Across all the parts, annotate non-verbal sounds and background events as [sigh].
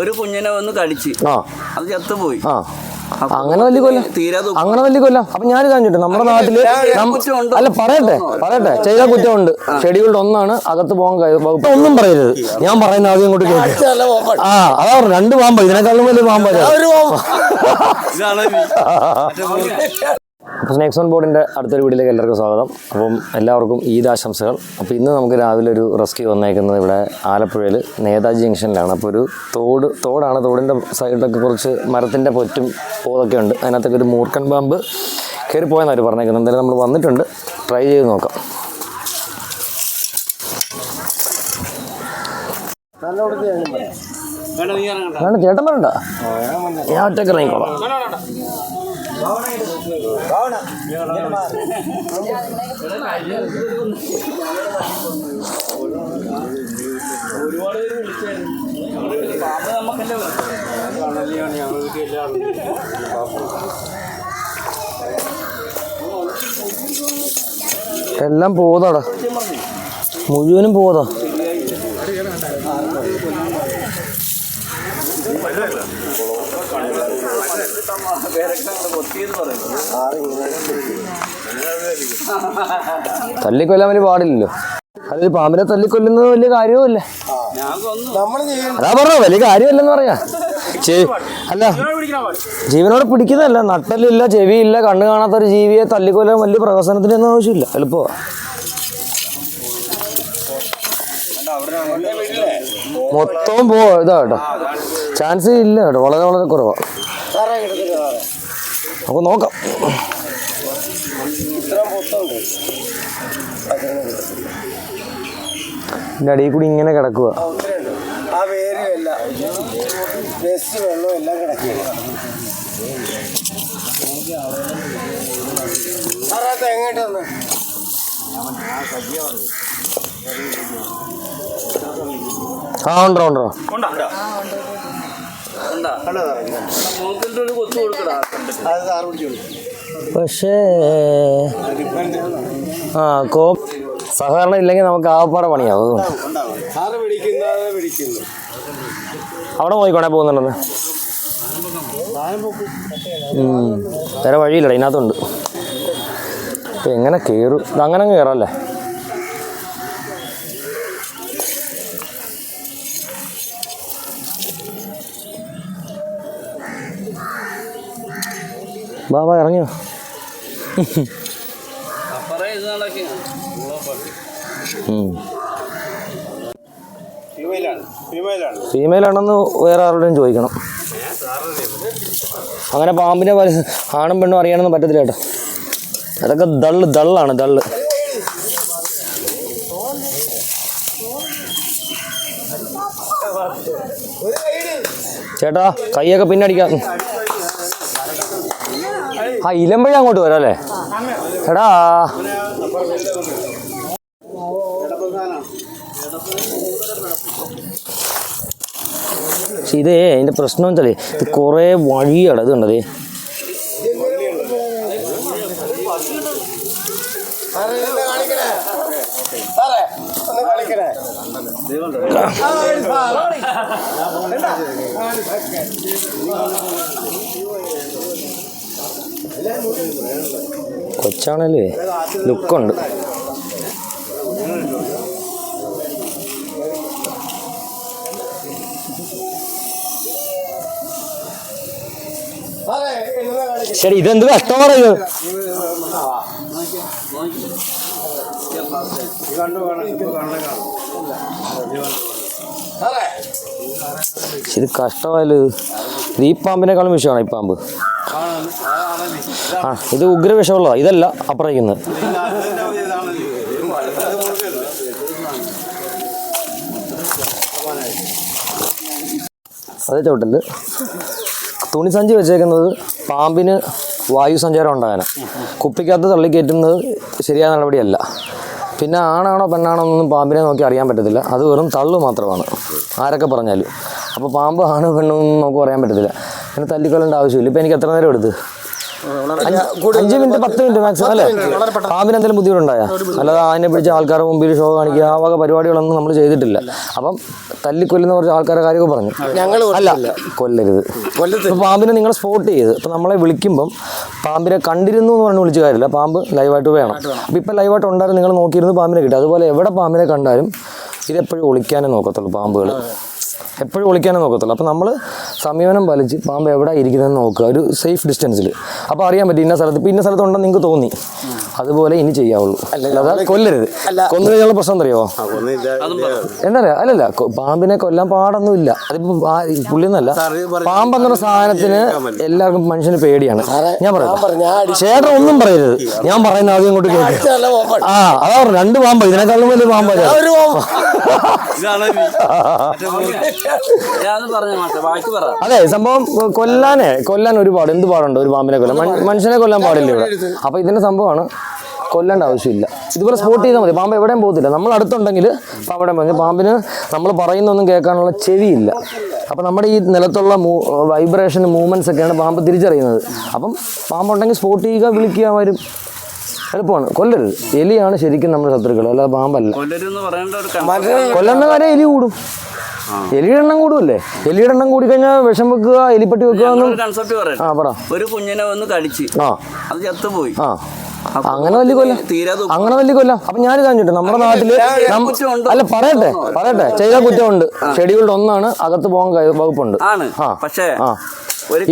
ഒരു കുഞ്ഞിനെ വന്ന് കടിച്ച്. അത് ചത്തുപോയി. അങ്ങനെ വലിയ കൊല്ലം. അങ്ങനെ വലിയ കൊല്ലം. അപ്പൊ ഞാൻ കാണിച്ചിട്ട് നമ്മുടെ നാട്ടിൽ? അല്ല പറയട്ടെ പറയട്ടെ. ചെയ്ത കുറ്റമുണ്ട്. ഷെഡ്യൂൾഡ് ഒന്നാണ്. അകത്ത് പോകാൻ വകുപ്പ് ഒന്നും പറയരുത്. ഞാൻ പറയുന്ന ആദ്യം ഇങ്ങോട്ട് കേട്ടു ആ അതാ പറഞ്ഞു രണ്ട് പാമ്പ്. ഇതിനേക്കാളും വലിയ പാമ്പ് [laughs] ഓൺ ബോർഡിന്റെ അടുത്തൊരു വീട്ടിലേക്ക് എല്ലാവർക്കും സ്വാഗതം. അപ്പം എല്ലാവർക്കും ഈദ് ആശംസകൾ. അപ്പോൾ ഇന്ന് നമുക്ക് രാവിലെ ഒരു റെസ്ക്യൂ വന്നേക്കുന്നത് ഇവിടെ ആലപ്പുഴയിൽ നേതാജി ജംഗ്ഷനിലാണ്. അപ്പോൾ ഒരു തോട് തോടാണ്. തോടിന്റെ സൈഡിലൊക്കെ കുറച്ച് മരത്തിന്റെ പൊറ്റും പോതൊക്കെ ഉണ്ട്. അതിനകത്തൊക്കെ ഒരു മൂർക്കൻ പാമ്പ് കയറി പോയെന്നവർ അവർ പറഞ്ഞേക്കുന്നത്. എന്തായാലും നമ്മൾ വന്നിട്ടുണ്ട്. ട്രൈ ചെയ്ത് നോക്കാം. ചേട്ടൻ ഞാൻ ഒറ്റയ്ക്ക് ഇറങ്ങിക്കോളാം. എല്ലാം പോതാടാ മുഴുവനും പോതാ കൊത്തിയെന്ന് പറയുന്നത് തല്ലിക്കൊല്ലാൻ വലിയ പാടില്ലല്ലോ. അതൊരു പാമ്പിനെ തല്ലിക്കൊല്ലുന്നത് വലിയ കാര്യവുമല്ല. അതാ പറഞ്ഞ വലിയ കാര്യമല്ലെന്ന് പറയാ. അല്ല ജീവനോട് പിടിക്കുന്നതല്ല നട്ടലില്ല ചെവിയില്ല കണ്ണു കാണാത്ത ഒരു ജീവിയെ തല്ലിക്കൊല്ലാൻ വലിയ പ്രഹസനത്തിനൊന്നും ആവശ്യമില്ല എളുപ്പമാ. മൊത്തവും പോ ഇതാ കേട്ടോ. ചാൻസ് ഇല്ല കേട്ടോ വളരെ വളരെ കുറവാ. നമുക്ക് നോക്കാം. ഇതിന്റെ അടിയിൽ കൂടി ഇങ്ങനെ കിടക്കുക ആ വേരും എല്ലാം വേസ്റ്റ് വെള്ളവും എല്ലാം കിടക്കുക സാറേ എങ്ങോട്ടൊന്ന് ആ ഉണ്ടോ ഉണ്ടോ ഉണ്ടാ. പക്ഷേ ആ കോ സഹകരണം ഇല്ലെങ്കിൽ നമുക്ക് ആവപ്പാട പണിയാവും അവിടെ പോയിക്കോണേ പോകുന്നുണ്ടെന്ന്. വേറെ വഴിയില്ലടാ ഇതിനകത്തുണ്ട്. ഇപ്പൊ എങ്ങനെ കയറും അങ്ങനെ അങ്ങ് കയറാല്ലേ ബാ ബാ ഇറങ്ങിയോ? ഫീമെയിലാണെന്ന് വേറെ ആരോടും ചോദിക്കണം. അങ്ങനെ പാമ്പിനെ പോലെ ആണും പെണ്ണും അറിയാനൊന്നും പറ്റത്തില്ല കേട്ടോ. അതൊക്കെ ദള്ള് ദള്ളാണ് ദള്ള് ചേട്ടാ കൈയൊക്കെ പിന്നടിക്കാം. ആ ഇലമ്പഴ അങ്ങോട്ട് വരാം അല്ലേ? എടാ. പക്ഷെ ഇതേ അതിന്റെ പ്രശ്നം വെച്ചാലേ ഇത് കുറേ വഴിയാണ് ഇത് കണ്ടതേ കളിക്കണേ കൊച്ചാണല്ലേ? ലുക്കുണ്ട്. ശരി ഇതെന്ത് കഷ്ടം ഇത് കണ്ടു കാണാൻ കാണും സാറേ പക്ഷെ ഇത് കഷ്ടമായാലും ഇത് ഈ പാമ്പിനേക്കാളും വിഷമാണ് ഈ പാമ്പ്. ആ ഇത് ഉഗ്ര വിഷമുള്ളതാ ഇതല്ല അപ്പുറയ്ക്കുന്നത് അതേ ചവിട്ടൽ. തുണി സഞ്ചി വെച്ചേക്കുന്നത് പാമ്പിന് വായു സഞ്ചാരം ഉണ്ടാകാനാണ് കുപ്പിക്കകത്ത് തള്ളിക്കയറ്റുന്നത് ശരിയായ നടപടിയല്ല. പിന്നെ ആണാണോ പെണ്ണാണോ എന്നൊന്നും പാമ്പിനെ നോക്കി അറിയാൻ പറ്റത്തില്ല. അത് വെറും തള്ളു മാത്രമാണ്. ആരൊക്കെ പറഞ്ഞാലും. അപ്പോൾ പാമ്പ് ആണോ പെണ്ണോ നമുക്ക് പറയാൻ പറ്റത്തില്ല. പിന്നെ തല്ലിക്കൊല്ലേണ്ട ആവശ്യമില്ല. ഇപ്പോൾ എനിക്ക് എത്ര നേരം എടുത്ത്? അഞ്ച് മിനിറ്റ് പത്ത് മിനിറ്റ് മാക്സിമം അല്ലേ? പാമ്പിന് എന്തെങ്കിലും ബുദ്ധിമുട്ടുണ്ടായ. അല്ലാതെ അതിനെ പിടിച്ച ആൾക്കാരുടെ മുമ്പിൽ ഷോ കാണിക്കുക ആ വക പരിപാടികളൊന്നും നമ്മൾ ചെയ്തിട്ടില്ല. അപ്പം തല്ലിക്കൊല്ലുന്ന കുറച്ച് ആൾക്കാരുടെ കാര്യമൊക്കെ പറഞ്ഞു. ഞങ്ങൾ അല്ല കൊല്ലരുത്. ഇപ്പൊ പാമ്പിനെ നിങ്ങൾ സ്പോട്ട് ചെയ്ത്. ഇപ്പൊ നമ്മളെ വിളിക്കുമ്പം പാമ്പിനെ കണ്ടിരുന്നു എന്ന് പറഞ്ഞ് വിളിച്ച കാര്യമില്ല. പാമ്പ് ലൈവായിട്ട് വേണം. അപ്പൊ ഇപ്പൊ ലൈവായിട്ട് ഉണ്ടായിരുന്നു നിങ്ങൾ നോക്കിയിരുന്നു പാമ്പിനെ കിട്ടും. അതുപോലെ എവിടെ പാമ്പിനെ കണ്ടാലും ഇതെപ്പോഴും ഒളിക്കാനേ നോക്കത്തുള്ളൂ പാമ്പുകൾ എപ്പോഴും ഒളിക്കാനേ നോക്കത്തുള്ളൂ. അപ്പോൾ നമ്മൾ സമീപനം പാലിച്ച് പാമ്പ് എവിടെ ഇരിക്കുന്നതെന്ന് നോക്കുക ഒരു സേഫ് ഡിസ്റ്റൻസിൽ അപ്പോൾ അറിയാൻ പറ്റും ഇന്ന സ്ഥലത്ത് ഇന്ന സ്ഥലത്ത് ഉണ്ടെന്ന് നിങ്ങൾക്ക് തോന്നി. അതുപോലെ ഇനി ചെയ്യാവുള്ളൂ. അല്ലാതെ കൊല്ലരുത്. കൊന്നു കഴിഞ്ഞാൽ പ്രശ്നം അറിയാമോ എന്താ പറയാ അല്ലല്ല പാമ്പിനെ കൊല്ലാൻ പാടൊന്നുമില്ല. അതിപ്പോ പുള്ളി എന്നല്ല പുള്ളിന്നല്ല പാമ്പ് എന്നുള്ള സാധനത്തിന് എല്ലാവർക്കും മനുഷ്യന് പേടിയാണ്. ഞാൻ പറയാം ചേട്ടൻ ഒന്നും പറയരുത്. ഞാൻ പറയുന്ന ആദ്യം ഇങ്ങോട്ട് കേൾക്കും ആ അതാ പറഞ്ഞു രണ്ട് പാമ്പ്. ഇതിനേക്കാളും വലിയ പാമ്പ് ഇതാണ് ഞാൻ പറഞ്ഞു ബാക്കി പറ. അതെ സംഭവം കൊല്ലാനെ കൊല്ലാൻ ഒരുപാട് എന്ത് പാടുണ്ട് ഒരു പാമ്പിനെ കൊല്ലാൻ? മനുഷ്യനെ കൊല്ലാൻ പാടില്ല ഇവിടെ. അപ്പൊ ഇതിന്റെ സംഭവമാണ് കൊല്ലേണ്ട ആവശ്യമില്ല. ഇതുപോലെ സ്പോട്ട് ചെയ്താൽ മതി. പാമ്പ് എവിടെയും പോകത്തില്ല. നമ്മൾ അടുത്തുണ്ടെങ്കിൽ അവിടെ പോയി. പാമ്പിന് നമ്മൾ പറയുന്നൊന്നും കേൾക്കാനുള്ള ചെവിയില്ല. അപ്പം നമ്മുടെ ഈ നിലത്തുള്ള മൂ വൈബ്രേഷൻ മൂവ്മെന്റ്സ് ഒക്കെയാണ് പാമ്പ് തിരിച്ചറിയുന്നത്. അപ്പം പാമ്പുണ്ടെങ്കിൽ സ്പോട്ട് ചെയ്യുക വിളിക്കുക വരും. എളുപ്പമാണ്. കൊല്ലരുത്. എലിയാണ് ശരിക്കും നമ്മുടെ ശത്രുക്കൾ. അല്ലാതെ പാമ്പല്ല. കൊല്ലുന്ന കാര്യം എലി കൂടും. എലിയുടെ എണ്ണം കൂടുമല്ലേ എലിയുടെ എണ്ണം കൂടി കഴിഞ്ഞാൽ വിഷം വെക്കുക എലിപ്പട്ടി വെക്കുക ഒരു കൺസെപ്റ്റ് പറയാം. ആ പറ. ഒരു കുഞ്ഞിനെ വന്ന് കടിച്ച് ആ. അത് ചത്തുപോയി. ആ. അങ്ങനെ വലിയ കൊല്ല. അങ്ങനെ വലിയ കൊല്ല. അപ്പൊ ഞാൻ കാണിച്ചിട്ട് നമ്മുടെ നാട്ടിൽ? അല്ല പറയട്ടെ പറയട്ടെ. ചെയ്ത കുറ്റമുണ്ട്. ഷെഡ്യൂൾഡ് ഒന്നാണ്. അകത്ത് പോകാൻ വകുപ്പുണ്ട്. ആണ്. പക്ഷേ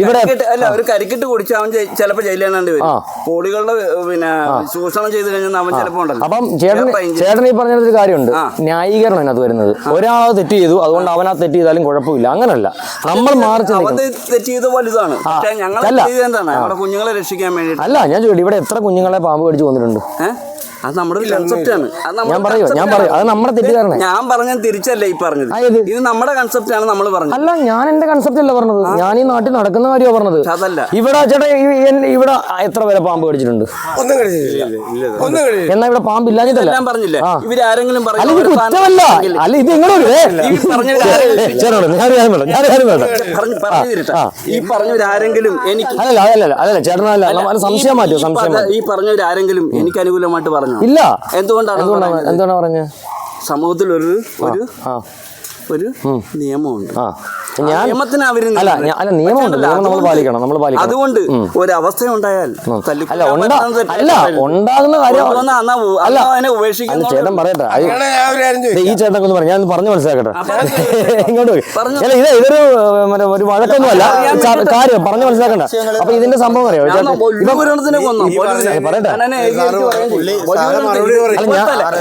ഇവിടെ- അല്ല ഒരു കരിക്കിട്ട് കുടിച്ച് അവൻ ചിലപ്പോ ജയിലാണ്ട് വരും. കോടികളുടെ പിന്നെ ചൂഷണം ചെയ്ത് കഴിഞ്ഞാൽ അവൻ ചിലപ്പോ ഉണ്ടല്ലോ. അപ്പം ചേട്ടൻ പറഞ്ഞ ചേട്ടൻ ഈ പറഞ്ഞൊരു കാര്യമുണ്ട്. ന്യായീകരണം അതിനകത്ത് വരുന്നത്. ഒരാൾ തെറ്റ് ചെയ്തു. അതുകൊണ്ട് അവനാ തെറ്റ് ചെയ്താലും കുഴപ്പമില്ല. അങ്ങനല്ല. നമ്മൾ മാറി തെറ്റ് ചെയ്ത് വലുതാണ് ഞങ്ങൾ കുഞ്ഞുങ്ങളെ രക്ഷിക്കാൻ വേണ്ടി അല്ല ഞാൻ ചോദിച്ചു ഇവിടെ എത്ര കുഞ്ഞുങ്ങളെ പാമ്പ് കടിച്ചു കൊന്നിട്ടുണ്ട്? ഏഹ് അത് നമ്മുടെ കൺസെപ്റ്റ് ആണ്. ഞാൻ പറയുക ഞാൻ concept അത് നമ്മുടെ തെറ്റിദ്ധാരണ ഞാൻ പറഞ്ഞ തിരിച്ചല്ല ഈ പറഞ്ഞത്. ഇത് നമ്മുടെ കൺസെപ്റ്റ് ആണ് നമ്മൾ പറഞ്ഞത്. അല്ല ഞാൻ എന്റെ കൺസെപ്റ്റ് അല്ല പറഞ്ഞത്. ഞാൻ ഈ നാട്ടിൽ നടക്കുന്ന കാര്യമാണ് പറഞ്ഞത്. അതല്ല. ഇവിടെ ചേട്ടാ ഇവിടെ എത്ര പേരെ പാമ്പ് കടിച്ചിട്ടുണ്ട്? എന്നാ ഇവിടെ പാമ്പ് ഇല്ലാഞ്ഞിട്ടല്ല? ഞാൻ പറഞ്ഞില്ല. ഇവരാരെങ്കിലും പറഞ്ഞു അല്ല കുറ്റമല്ല. അല്ല ഇത് ഇങ്ങോട്ട് ഈ പറഞ്ഞവരാരെങ്കിലും എനിക്ക് അല്ലല്ല അതല്ല അതല്ല ചേട്ടനല്ല സംശയം മാറ്റോ ഈ സംശയം ഈ പറഞ്ഞവരാരെങ്കിലും എനിക്ക് അനുകൂലമായിട്ട് പറഞ്ഞു ഇല്ല. എന്തുകൊണ്ടാണ് പറഞ്ഞത്? സമൂഹത്തിൽ ഒരു ഒരു ഒരു നിയമമുണ്ട്. ആ. ഞാൻ അല്ല ഞാൻ- അല്ല നിയമമുണ്ട്. നിയമം നമ്മൾ അതുകൊണ്ട് പാലിക്കണം നമ്മൾ പാലിക്കണം. അതുകൊണ്ട് ഒരവസ്ഥ ഉണ്ടായാൽ അല്ല ഉണ്ടാ അല്ല ഉണ്ടാകുന്ന കാര്യം അല്ല ചേട്ടൻ പറയട്ടെ. ഞാൻ ഒരു ഈ ചേട്ടനൊക്കെ ഒന്ന് പറഞ്ഞു ഞാൻ പറഞ്ഞു മനസ്സിലാക്കട്ടെ. ഇങ്ങോട്ട്. അല്ല ഇത് ഇതൊരു മറ്റേ ഒരു വഴക്കൊന്നുമല്ല. ച- കാര്യം പറഞ്ഞു മനസ്സിലാക്കണ്ട. അപ്പൊ ഇതിന്റെ സംഭവം അറിയോ? പറയട്ടെ.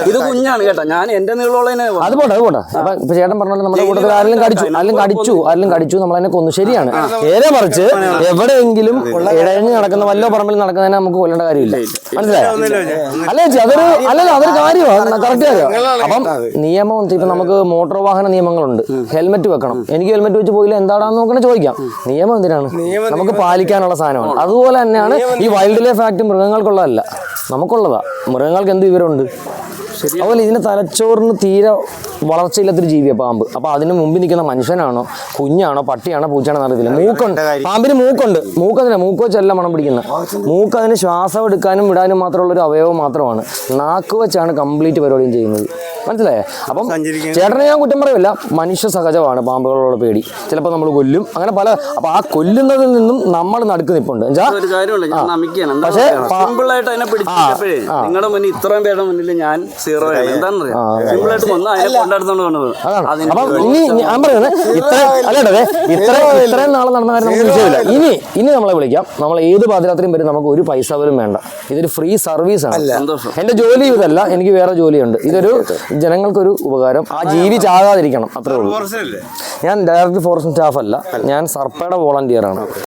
ഇത് കുഞ്ഞാണ് കേട്ടോ. ഞാൻ എന്റെ നീളമുള്ളതിനെ കൊന്നു. അത് പോട്ടെ അത് പോട്ടെ. അപ്പൊ ഇപ്പൊ ചേട്ടൻ പറഞ്ഞ നമ്മുടെ കൂട്ടത്തിൽ ആരെങ്കിലും കടിച്ചു ആരെങ്കിലും കടിച്ചു. ആരെങ്കിലും കടിച്ചു നമ്മൾ അതിനെ കൊന്നു. ശരിയാണ്. നേരെ മറിച്ച് എവിടെയെങ്കിലും ഇഴഞ്ഞു നടക്കുന്ന വല്ലോ പറമ്പിൽ നടക്കുന്നതിനെ നമുക്ക് കൊല്ലേണ്ട കാര്യമില്ല. മനസ്സിലായോ? അല്ലേ ചേച്ചി അതൊരു അല്ലല്ല അതൊരു കാര്യമാണ് കറക്റ്റ് കാര്യം അപ്പം നിയമം ഇപ്പൊ നമുക്ക് മോട്ടോർ വാഹന നിയമങ്ങളുണ്ട്. ഹെൽമെറ്റ് വെക്കണം. എനിക്ക് ഹെൽമെറ്റ് വെച്ച് പോയില്ല എന്താണെന്ന് നോക്കണേ ചോദിക്കാം. നിയമം എന്തിനാണ്? നമുക്ക് പാലിക്കാനുള്ള സാധനമാണ്. അതുപോലെ തന്നെയാണ് ഈ വൈൽഡ് ലൈഫ് ആക്ട് മൃഗങ്ങൾക്കുള്ളതല്ല. നമുക്കുള്ളതാ. മൃഗങ്ങൾക്ക് എന്ത് വിവരമുണ്ട്? അതുപോലെ ഇതിന്റെ തലച്ചോറിന് തീരെ വളർച്ചയില്ലാത്തൊരു ജീവിയ പാമ്പ്. അപ്പൊ അതിന് മുമ്പിൽ നിൽക്കുന്ന മനുഷ്യനാണോ കുഞ്ഞാണോ പട്ടിയാണോ പൂച്ചയാണോ അറിയത്തില്ല മൂക്കുണ്ട്. പാമ്പിന് മൂക്കുണ്ട്. മൂക്കതിന് മൂക്ക് വെച്ചല്ല മണം പിടിക്കുന്നത്. മൂക്ക് അതിന് ശ്വാസം എടുക്കാനും വിടാനും മാത്രമുള്ള ഒരു അവയവം മാത്രമാണ്. നാക്ക് വെച്ചാണ് കംപ്ലീറ്റ് പരിപാടിയും ചെയ്യുന്നത്. മനസ്സിലായേ? അപ്പം ചേട്ടനെ ഞാൻ കുറ്റം പറയില്ല. മനുഷ്യ സഹജമാണ് പാമ്പുകളോട് പേടി. ചിലപ്പോൾ നമ്മൾ കൊല്ലും. അങ്ങനെ പല അപ്പൊ ആ കൊല്ലുന്നതിൽ നിന്നും നമ്മൾ നടുക്ക് നമിക്കുകയാണ്. പക്ഷേ പറയാ? സിമ്പിൾ ആയിട്ട് അതിനെ പിടിച്ചപ്പോഴേ നിങ്ങളുടെ മുന്നിൽ ഇത്രയും പേരുടെ മുന്നിൽ ഞാൻ സീറോ ആണ്. കൊണ്ടെടുത്തോണ്ട് കൊണ്ടുപോകും അപ്പം ഇനി ഞാൻ പറയുന്നത് ഇത്ര അല്ലേടേ ഇത്ര ഇത്രയും നാളെ നടന്ന കാര്യം നമുക്ക് വിഷയമില്ല. ഇനി ഇനി നമ്മളെ വിളിക്കാം. നമ്മൾ ഏത് പാതിരാത്രിയും വരും നമുക്ക് ഒരു പൈസ പോലും വേണ്ട. ഇതൊരു ഫ്രീ സർവീസ് ആണ്. സന്തോഷം. എന്റെ ജോലി ഇതല്ല. എനിക്ക് വേറെ ജോലിയുണ്ട്. ഇതൊരു ജനങ്ങൾക്കൊരു ഉപകാരം. ആ ജീവി ചാകാതിരിക്കണം. അത്രേ ഉള്ളൂ. ഞാൻ ഡയറക്റ്റ് ഫോറസ്റ്റ് സ്റ്റാഫ് അല്ല ഞാൻ സർപ്പയുടെ വോളണ്ടിയർ ആണ്